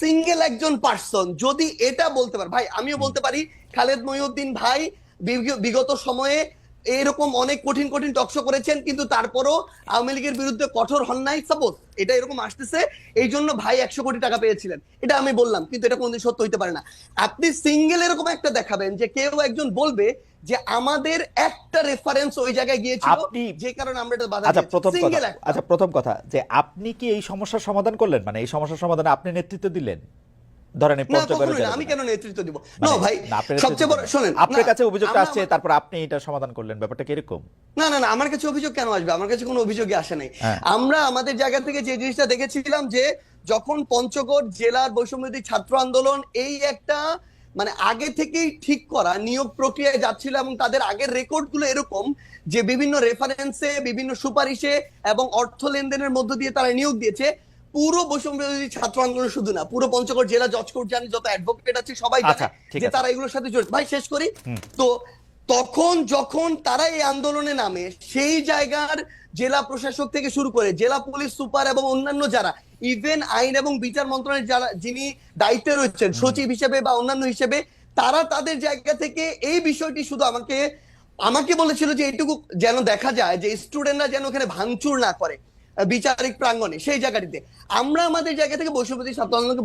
Single একজন person যদি এটা বলতে পারে ভাই আমিও বলতে পারি খালেদ মহিউদ্দিন ভাই বিগত সময়ে এরকম অনেক কঠিন কঠিন টকশো করেছেন কিন্তু তারপরও আওয়ামী লীগের বিরুদ্ধে কঠোর হন নাই সাপোজ এটা এরকম আসতেছে এই জন্য ভাই একশো কোটি টাকা পেয়েছিলেন। এটা আমি বললাম কিন্তু এটা কোনদিন সত্য হইতে পারে না। আপনি সিঙ্গেল এরকম একটা দেখাবেন যে কেউ একজন বলবে যে আমাদের একটা রেফারেন্স ওই জায়গায় গিয়েছিল আপনি- যে কারণে আমরা এটা বাধা আচ্ছা প্রথম কথা আচ্ছা প্রথম কথা যে আপনি কি এই সমস্যার সমাধান করলেন? মানে এই সমস্যার সমাধানে আপনি নেতৃত্ব দিলেন? ধরেন আমি কেন নেতৃত্ব দিব? মানে না ভাই সবচেয়ে বড়। শোনেন আপনার কাছে অভিযোগটা আসছে তারপর আপনি এটা সমাধান করলেন ব্যাপারটা কি এরকম না না না আমার কাছে অভিযোগ কেন আসবে? আমার কাছে কোনো অভিযোগই আসে নাই। হ্যাঁ। আমরা আমাদের জায়গা থেকে যে জিনিসটা দেখেছিলাম যে যখন পঞ্চগড় জেলার বৈষম্যবিরোধী ছাত্র আন্দোলন এই একটা মানে আগে থেকেই ঠিক করা নিয়োগ প্রক্রিয়ায় যাচ্ছিল এবং তাদের আগের রেকর্ডগুলো এরকম যে বিভিন্ন রেফারেন্সে বিভিন্ন সুপারিশে এবং অর্থ লেনদেনের মধ্য দিয়ে তারা নিয়োগ দিয়েছে। পুরো বৈষম্যবিরোধী ছাত্র আন্দোলন শুধু না পুরো পঞ্চগড় জেলা জজ কোর্ট জানি যত অ্যাডভোকেট আছে সবাই জানে আচ্ছা, যে। তারা এগুলোর সাথে জড়িত। ভাই শেষ করি। তো তখন যখন তারা এই আন্দোলনে নামে সেই জায়গার জেলা প্রশাসক থেকে শুরু করে জেলা পুলিশ সুপার এবং অন্যান্য যারা ইভেন আইন এবং বিচার মন্ত্রণালয়ের যারা যিনি দায়িত্বে রয়েছেন সচিব হিসেবে বা অন্যান্য হিসেবে তারা তাদের জায়গা থেকে এই বিষয়টি শুধু আমাকে আমাকে বলেছিল যে এইটুকু যেন দেখা যায় যে স্টুডেন্টরা যেন ওখানে ভাঙচুর না করে বিচারিক প্রাঙ্গনে সেই জায়গাটিতে। আমরা আমাদের জায়গা থেকে বৈষম্যবাদী ছাত্র আন্দোলনকে